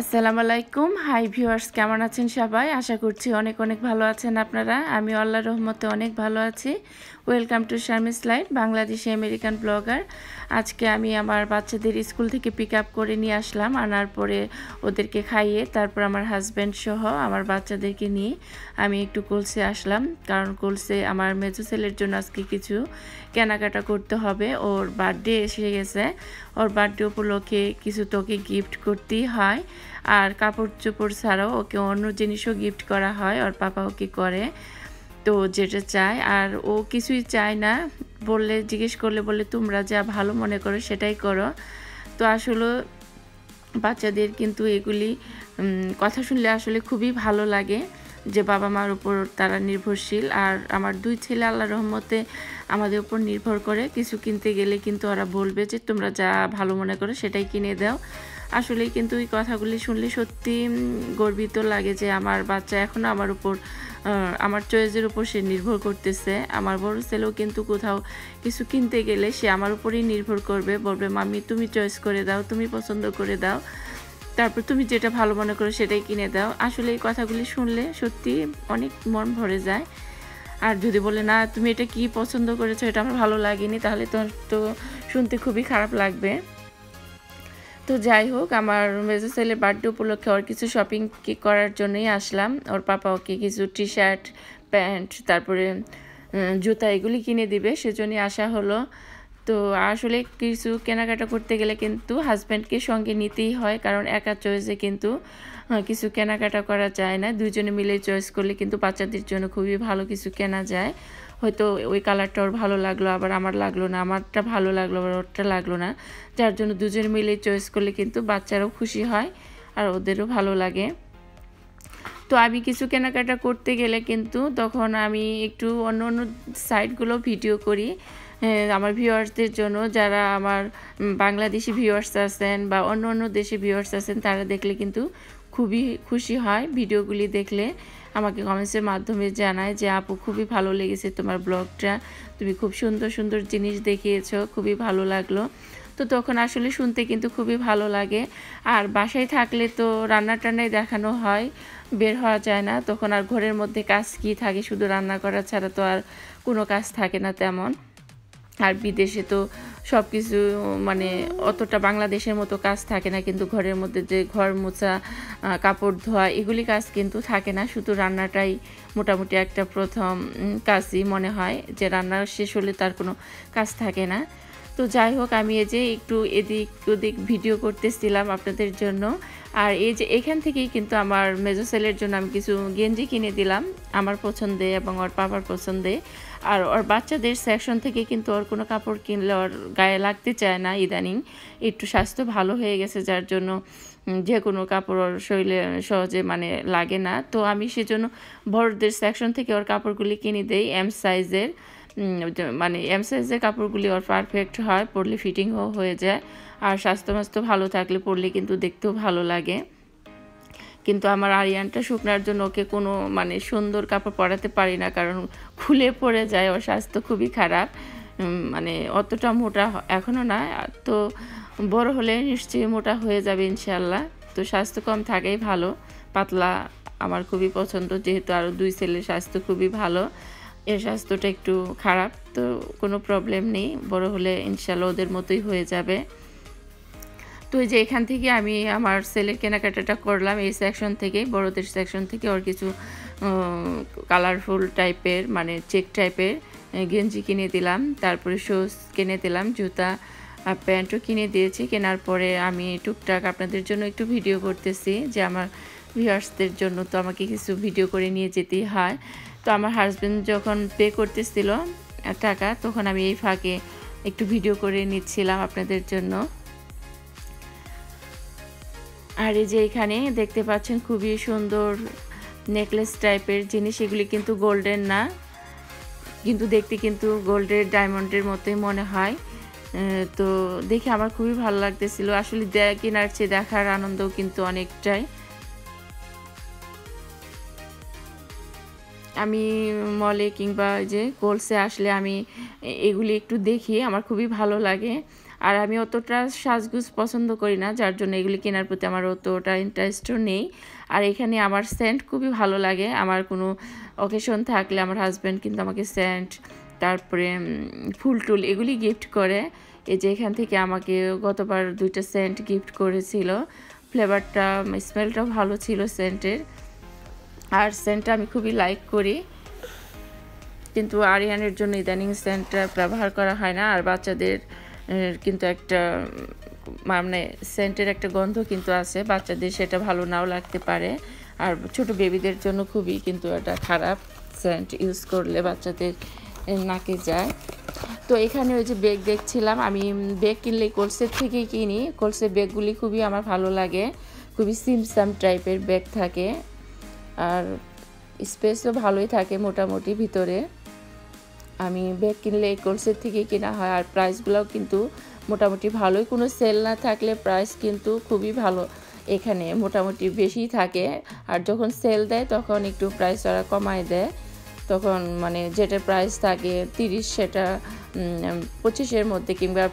আসসালামু আলাইকুম। Hi viewers কেমন আছেন সবাই? আশা করছি অনেক অনেক ভালো আছেন আপনারা। আমি আল্লাহ রহমতে অনেক ভালো আছি। Welcome to Sharmis light Bangladeshi American blogger. আজকে আমি আমার বাচ্চাদের স্কুল থেকে পিক আপ করে নিয়ে আসলাম, আনার পরে ওদেরকে খাইয়ে তারপর আমার হাজব্যান্ড সহ আমার বাচ্চাদেরকে নিয়ে আমি একটু কোলসে আসলাম। কারণ কোলসে আমার মেজো ছেলের জন্য আজকে কিছু কেনাকাটা করতে হবে। ওর বার্থডে এসে গেছে। ওর বার্থডে উপলক্ষে কিছু তোকে গিফট করতেই হয়। আর কাপড় চোপড় ছাড়াও ওকে অন্য জিনিসও গিফট করা হয়, ওর পাপা ওকে করে, তো যেটা চায়। আর ও কিছুই চায় না, বললে, জিজ্ঞেস করলে বলে তোমরা যা ভালো মনে করো সেটাই করো। তো আসলে বাচ্চাদের কিন্তু এগুলি কথা শুনলে আসলে খুবই ভালো লাগে যে বাবা মার উপর তারা নির্ভরশীল। আর আমার দুই ছেলে আল্লাহ রহমতে আমাদের উপর নির্ভর করে। কিছু কিনতে গেলে কিন্তু ওরা বলবে যে, তোমরা যা ভালো মনে করো সেটাই কিনে দাও। আসলে কিন্তু এই কথাগুলি শুনলে সত্যি গর্বিত লাগে যে আমার বাচ্চা এখনও আমার উপর আমার চয়েসের উপর সে নির্ভর করতেছে। আমার বড় ছেলেও কিন্তু কোথাও কিছু কিনতে গেলে সে আমার উপরেই নির্ভর করবে। বলবে মামি তুমি চয়েস করে দাও, তুমি পছন্দ করে দাও। তারপর তুমি যেটা ভালো মনে করো সেটাই কিনে দাও। আসলে এই কথাগুলি শুনলে সত্যি অনেক মন ভরে যায়। আর যদি বলে, না, তুমি এটা কি পছন্দ করেছ? এটা আমার ভালো লাগেনি, তাহলে তো তো শুনতে খুবই খারাপ লাগবে। তো যাই হোক, আমার মেজো ছেলের বার্থডে উপলক্ষে ওর কিছু শপিং করার জন্যই আসলাম। ওর পাপা ওকে কিছু টি শার্ট প্যান্ট তারপরে জুতা এগুলি কিনে দিবে। সেজন্যই আসা হলো। তো আসলে কিছু কেনাকাটা করতে গেলে কিন্তু হাজব্যান্ডকে সঙ্গে নিতেই হয়, কারণ একা চয়েসে কিন্তু কিছু কেনাকাটা করা যায় না। দুজনে মিলে চয়েস করলে কিন্তু বাচ্চাদের জন্য খুবই ভালো কিছু কেনা যায়। হয়তো ওই কালারটা ওর ভালো লাগল, আবার আমার লাগল না, আমারটা ভালো লাগল, আবার ওরটা লাগল না। যার জন্য দুজনে মিলে চয়েস করলে কিন্তু বাচ্চারাও খুশি হয়, আর ওদেরও ভালো লাগে। তো আমি কিছু কেনাকাটা করতে গেলে কিন্তু তখন আমি একটু অন্য অন্য সাইটগুলো ভিডিও করি। আমার ভিউয়ার্সদের জন্য যারা আমার বাংলাদেশি ভিউয়ার্স আছেন বা অন্য অন্য দেশে ভিউয়ার্স আছেন, তারা দেখলে কিন্তু খুবই খুশি হয় ভিডিওগুলি দেখলে। আমাকে কমেন্টসের মাধ্যমে জানায় যে, আপু, খুবই ভালো লেগেছে তোমার ব্লগটা। তুমি খুব সুন্দর সুন্দর জিনিস দেখিয়েছ, খুবই ভালো লাগল। তো তখন আসলে শুনতে কিন্তু খুবই ভালো লাগে। আর বাসায় থাকলে তো রান্না টান্নাই দেখানো হয়, বের হওয়া যায় না। তখন আর ঘরের মধ্যে কাজ কি থাকে? শুধু রান্না করা ছাড়া তো আর কোনো কাজ থাকে না তেমন। আর বিদেশে তো সব কিছু মানে অতটা বাংলাদেশের মতো কাজ থাকে না, কিন্তু ঘরের মধ্যে যে ঘর মোছা কাপড় ধোয়া, এগুলি কাজ কিন্তু থাকে না। শুধু রান্নাটাই মোটামুটি একটা প্রথম কাজই মনে হয় যে রান্না শেষ হলে তার কোনো কাজ থাকে না। তো যাই হোক, আমি এই যে একটু এদিক ওদিক ভিডিও করতেছিলাম আপনাদের জন্য। আর এই যে এখান থেকেই কিন্তু আমার মেজো সেলের জন্য আমি কিছু গেঞ্জি কিনে দিলাম, আমার পছন্দে এবং ওর পাপার পছন্দে। আর ওর বাচ্চাদের সেকশন থেকে কিন্তু ওর কোনো কাপড় কিনলে ওর গায়ে লাগতে চায় না ইদানিং। একটু স্বাস্থ্য ভালো হয়ে গেছে, যার জন্য যে কোনো কাপড় ওর শরীরে সহজে মানে লাগে না। তো আমি সেজন্য বড়দের সেকশন থেকে ওর কাপড়গুলি কিনে দেই। এম সাইজের মানে এম সাইজের কাপড়গুলি ওর পারফেক্ট হয়, পরলে ফিটিংও হয়ে যায়। আর স্বাস্থ্য মাস্ত ভালো থাকলে পরলে কিন্তু দেখতেও ভালো লাগে। কিন্তু আমার আরিয়ানটা শুকনার জন্য ওকে কোনো মানে সুন্দর কাপড় পরাতে পারি না, কারণ খুলে পড়ে যায়, ওর স্বাস্থ্য খুবই খারাপ। মানে অতটা মোটা এখনও না, তো বড় হলে নিশ্চয়ই মোটা হয়ে যাবে ইনশাল্লাহ তো স্বাস্থ্য কম থাকাই ভালো। পাতলা আমার খুবই পছন্দ, যেহেতু আরও দুই ছেলের স্বাস্থ্য খুবই ভালো। এর স্বাস্থ্যটা একটু খারাপ, তো কোনো প্রবলেম নেই। বড় হলে ইনশাল্লাহ ওদের মতোই হয়ে যাবে। তো এই যে এখান থেকে আমি আমার সেলের কেনাকাটাটা করলাম, এই সেকশন থেকে, বড়দের সেকশন থেকে ওর কিছু কালারফুল টাইপের মানে চেক টাইপের গেঞ্জি কিনে দিলাম, তারপরে শুজ কিনে দিলাম, জুতা প্যান্টও কিনে দিয়েছি। কেনার পরে আমি টুকটাক আপনাদের জন্য একটু ভিডিও করতেছি যে আমার ভিউয়ার্সদের জন্য তো আমাকে কিছু ভিডিও করে নিয়ে যেতেই হয়। তো আমার হাজব্যান্ড যখন পে করতেছিল টাকা, তখন আমি এই ফাঁকে একটু ভিডিও করে নিচ্ছিলাম আপনাদের জন্য। আর এই যে এখানে দেখতে পাচ্ছেন খুবই সুন্দর নেকলেস টাইপের জিনিস, এগুলি কিন্তু গোল্ডেন না। কিন্তু দেখতে কিন্তু গোল্ডের ডায়মন্ডের মতোই মনে হয়। তো দেখে আমার খুবই ভালো লাগতেছিল। আসলে কেনার চেয়ে দেখার আনন্দও কিন্তু অনেকটাই। আমি মলে কিংবা যে কোলসে আসলে আমি এগুলি একটু দেখি, আমার খুবই ভালো লাগে। আর আমি অতটা সাজগুজ পছন্দ করি না, যার জন্য এগুলি কেনার প্রতি আমার অতটা ইন্টারেস্টও নেই। আর এখানে আমার সেন্ট খুবই ভালো লাগে, আমার কোনো অকেশন থাকলে আমার হাজব্যান্ড কিন্তু আমাকে সেন্ট তারপরে ফুল টুল এগুলি গিফট করে। এই যে এখান থেকে আমাকে গতবার দুইটা সেন্ট গিফট করেছিল ফ্লেভারটা স্মেলটাও ভালো ছিল সেন্টের আর সেন্টটা আমি খুবই লাইক করি। কিন্তু আরিয়ানের জন্য ইদানিং সেন্টটা ব্যবহার করা হয় না, আর বাচ্চাদের কিন্তু একটা মানে সেন্টের একটা গন্ধ কিন্তু আছে। বাচ্চাদের সেটা ভালো নাও লাগতে পারে। আর ছোট বেবিদের জন্য খুবই কিন্তু এটা খারাপ সেন্ট ইউজ করলে বাচ্চাদের নাকে যায়। তো এখানে ওই যে ব্যাগ দেখছিলাম, আমি ব্যাগ কিনলে কোলসের থেকেই কিনি। কোলসের ব্যাগগুলি খুবই আমার ভালো লাগে। খুবই সিমসাম টাইপের ব্যাগ থাকে। আর স্পেসও ভালোই থাকে মোটামুটি ভিতরে। আমি ব্যাগ কিনলে এই কোর্সের থেকেই কেনা হয়। আর প্রাইসগুলোও কিন্তু মোটামুটি ভালোই। কোনো সেল না থাকলে প্রাইস কিন্তু খুবই ভালো। এখানে মোটামুটি বেশি থাকে। আর যখন সেল দেয়, তখন একটু প্রাইস ওরা কমায় দেয়। তখন মানে যেটা প্রাইস থাকে, তিরিশ সেটা পঁচিশের মধ্যে কিংবা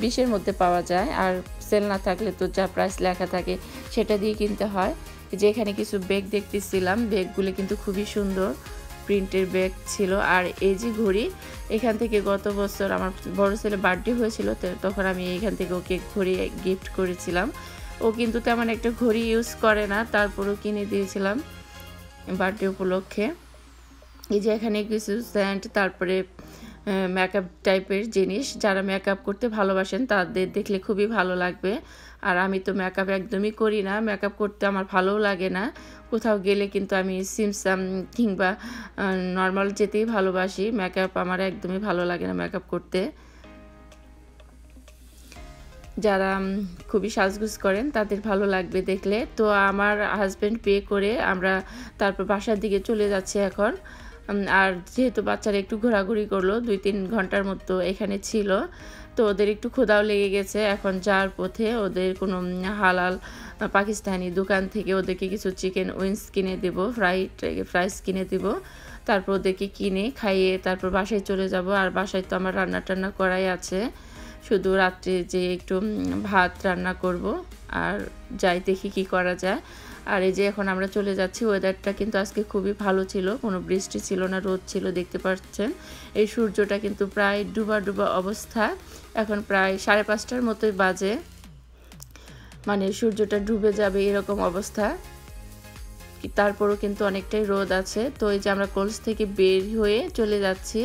বিশের মধ্যে পাওয়া যায়। আর সেল না থাকলে তো যা প্রাইস লেখা থাকে, সেটা দিয়ে কিনতে হয়। যে এখানে কিছু ব্যাগ দেখতেছিলাম। ব্যাগগুলো কিন্তু খুবই সুন্দর। প্রিন্টের ব্যাগ ছিল। আর এই যে ঘড়ি, এখান থেকে গত বছর আমার বড় ছেলে বার্থডে হয়েছিল তখন আমি এখান থেকে ওকে ঘড়ি গিফট করেছিলাম। ও কিন্তু তেমন একটা ঘড়ি ইউজ করে না, তারপরও কিনে দিয়েছিলাম বার্থডে উপলক্ষে। এই যে এখানে কিছু স্যান্ড তারপরে মেকআপ টাইপের জিনিস। যারা মেকআপ করতে ভালোবাসেন, তাদের দেখলে খুবই ভালো লাগবে। আর আমি তো মেকআপ একদমই করি না। মেকআপ করতে আমার ভালোও লাগে না। কোথাও গেলে কিন্তু আমি সিমসাম কিংবা নর্মাল যেতেই ভালোবাসি। মেকআপ আমার একদমই ভালো লাগে না মেকআপ করতে। যারা খুবই সাজগুজ করেন, তাদের ভালো লাগবে দেখলে। তো আমার হাজব্যান্ড পে করে আমরা তারপর বাসার দিকে চলে যাচ্ছি এখন। আর যেহেতু বাচ্চারা একটু ঘোরাঘুরি করল, দুই তিন ঘণ্টার মতো এখানে ছিল, তো ওদের একটু ক্ষুধাও লেগে গেছে। এখন যার পথে ওদের কোনো হালাল পাকিস্তানি দোকান থেকে ওদেরকে কিছু চিকেন উইংস কিনে দেব, ফ্রাইড ফ্রাইস কিনে দেব। তারপর ওদেরকে কিনে খাইয়ে তারপর বাসায় চলে যাব। আর বাসায় তো আমার রান্না টান্না করাই আছে। শুধু রাত্রে যে একটু ভাত রান্না করব। আর যাই দেখি কি করা যায়। আর এই যে এখন আমরা চলে যাচ্ছি ওয়েদারটা কিন্তু আজকে খুবই ভালো ছিল, কোনো বৃষ্টি ছিল না, রোদ ছিল, দেখতে পাচ্ছেন। এই সূর্যটা কিন্তু প্রায় ডুবা ডুবা অবস্থা, এখন প্রায় সাড়ে পাঁচটার মতোই বাজে। মানে সূর্যটা ডুবে যাবে এরকম অবস্থা। তারপরও কিন্তু অনেকটাই রোদ আছে। তো এই যে আমরা কোলস থেকে বের হয়ে চলে যাচ্ছি।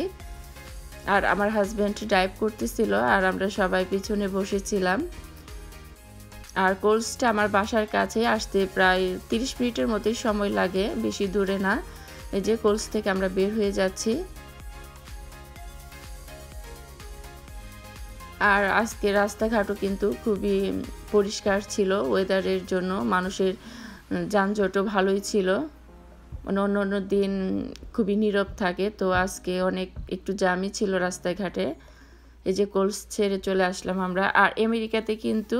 আর আমার হাজব্যান্ড ড্রাইভ করতেছিল, আর আমরা সবাই পিছনে বসেছিলাম। আর কোলসটা আমার বাসার কাছে আসতে প্রায় তিরিশ মিনিটের মতোই সময় লাগে, বেশি দূরে না। এই যে কোলস থেকে আমরা বের হয়ে যাচ্ছি। আর আজকে রাস্তাঘাটও কিন্তু খুবই পরিষ্কার ছিল ওয়েদারের জন্য মানুষের যানজটও ভালোই ছিল। মানে অন্য অন্য দিন খুবই নীরব থাকে, তো আজকে অনেক একটু জামই ছিল রাস্তাঘাটে। এই যে কোলস ছেড়ে চলে আসলাম আমরা। আর আমেরিকাতে কিন্তু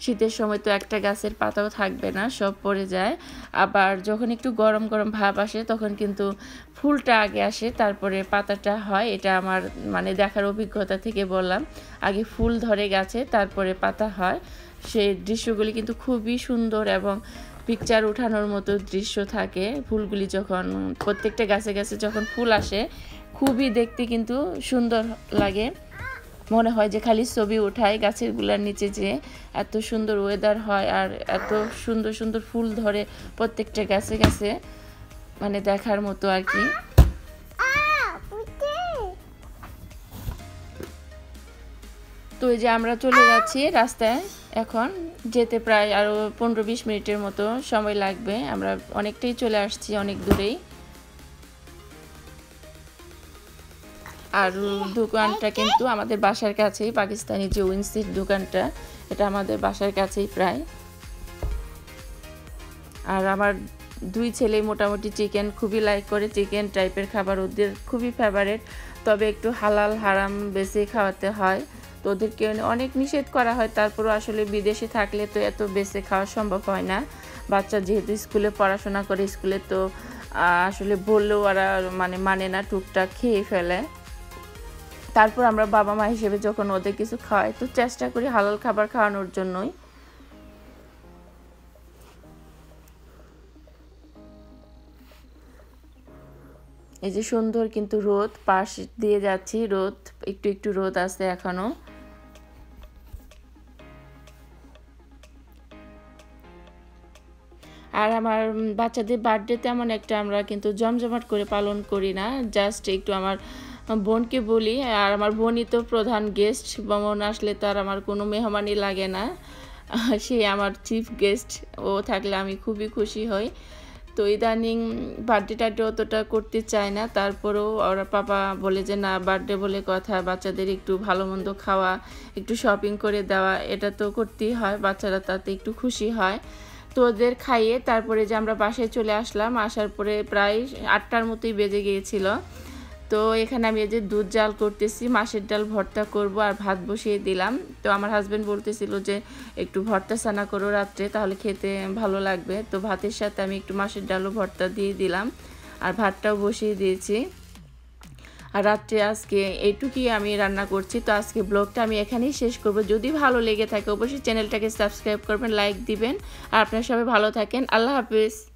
শীতের সময় তো একটা গাছের পাতাও থাকবে না, সব পড়ে যায়। আবার যখন একটু গরম গরম ভাব আসে, তখন কিন্তু ফুলটা আগে আসে, তারপরে পাতাটা হয়। এটা আমার মানে দেখার অভিজ্ঞতা থেকে বললাম। আগে ফুল ধরে গাছে, তারপরে পাতা হয়। সেই দৃশ্যগুলি কিন্তু খুবই সুন্দর এবং পিকচার উঠানোর মতো দৃশ্য থাকে। ফুলগুলি যখন, প্রত্যেকটা গাছে গাছে যখন ফুল আসে, খুবই দেখতে কিন্তু সুন্দর লাগে। মনে হয় যে খালি ছবি ওঠায় গাছেরগুলার নিচে যে এত সুন্দর ওয়েদার হয় আর এত সুন্দর সুন্দর ফুল ধরে প্রত্যেকটা গাছে গাছে মানে দেখার মতো আর কি। তো এই যে আমরা চলে যাচ্ছি রাস্তায়। এখন যেতে প্রায় আরও পনেরো বিশ মিনিটের মতো সময় লাগবে। আমরা অনেকটাই চলে আসছি, অনেক দূরেই। আর দোকানটা কিন্তু আমাদের বাসার কাছেই, পাকিস্তানি যে উইন্সের দোকানটা। এটা আমাদের বাসার কাছেই প্রায়। আর আমার দুই ছেলে মোটামুটি চিকেন খুবই লাইক করে, চিকেন টাইপের খাবার ওদের খুবই ফেভারেট তবে একটু হালাল হারাম বেশি খাওয়াতে হয়। তো ওদেরকে অনেক নিষেধ করা হয়, তারপরও আসলে বিদেশে থাকলে তো এত বেশি খাওয়া সম্ভব হয় না। বাচ্চা যেহেতু স্কুলে পড়াশোনা করে, স্কুলে তো আসলে বললেও ওরা মানে মানে না, টুকটাক খেয়ে ফেলে। তারপর আমরা বাবা মা হিসেবে যখন ওদের কিছু খাওয়াই, তো চেষ্টা করি হালাল খাবার খাওয়ানোর জন্যই। এই যে সুন্দর কিন্তু রোদ, পাশ দিয়ে যাচ্ছি, রোদ, একটু একটু রোদ আছে এখনও। আর আমার বাচ্চাদের বার্থডে তেমন একটা আমরা কিন্তু জমজমাট করে পালন করি না জাস্ট একটু আমার বোনকে বলি, আর আমার বোনই তো প্রধান গেস্ট বোন আসলে তো আর আমার কোনো মেহমানই লাগে না। সে আমার চিফ গেস্ট ও থাকলে আমি খুবই খুশি হই। তো ইদানিং বার্থডে টার্থডে অতটা করতে চায় না, তারপরেও ওরা পাপা বলে যে, না বার্থডে বলে কথা, বাচ্চাদের একটু ভালো মন্দ খাওয়া, একটু শপিং করে দেওয়া, এটা তো করতেই হয়, বাচ্চারা তাতে একটু খুশি হয়। তো ওদের খাইয়ে তারপরে যে আমরা বাসায় চলে আসলাম, আসার পরে প্রায় আটটার মতোই বেজে গিয়েছিল। তো এখানে আমি এই যে দুধ জাল করতেছি মাছের ডাল ভর্তা করব আর ভাত বসিয়ে দিলাম। তো আমার হাজব্যান্ড বলতেছিল যে, একটু ভর্তা সানা করো রাত্রে, তাহলে খেতে ভালো লাগবে। তো ভাতের সাথে আমি একটু মাছের ডালও ভর্তা দিয়ে দিলাম আর ভাতটাও বসিয়ে দিয়েছি। আর রাত্রে আজকে এইটুকুই আমি রান্না করছি। তো আজকে ব্লগটা আমি এখানেই শেষ করব। যদি ভালো লেগে থাকে, অবশ্যই চ্যানেলটাকে সাবস্ক্রাইব করবেন, লাইক দিবেন। আর আপনারা সবাই ভালো থাকেন। আল্লাহ হাফিজ।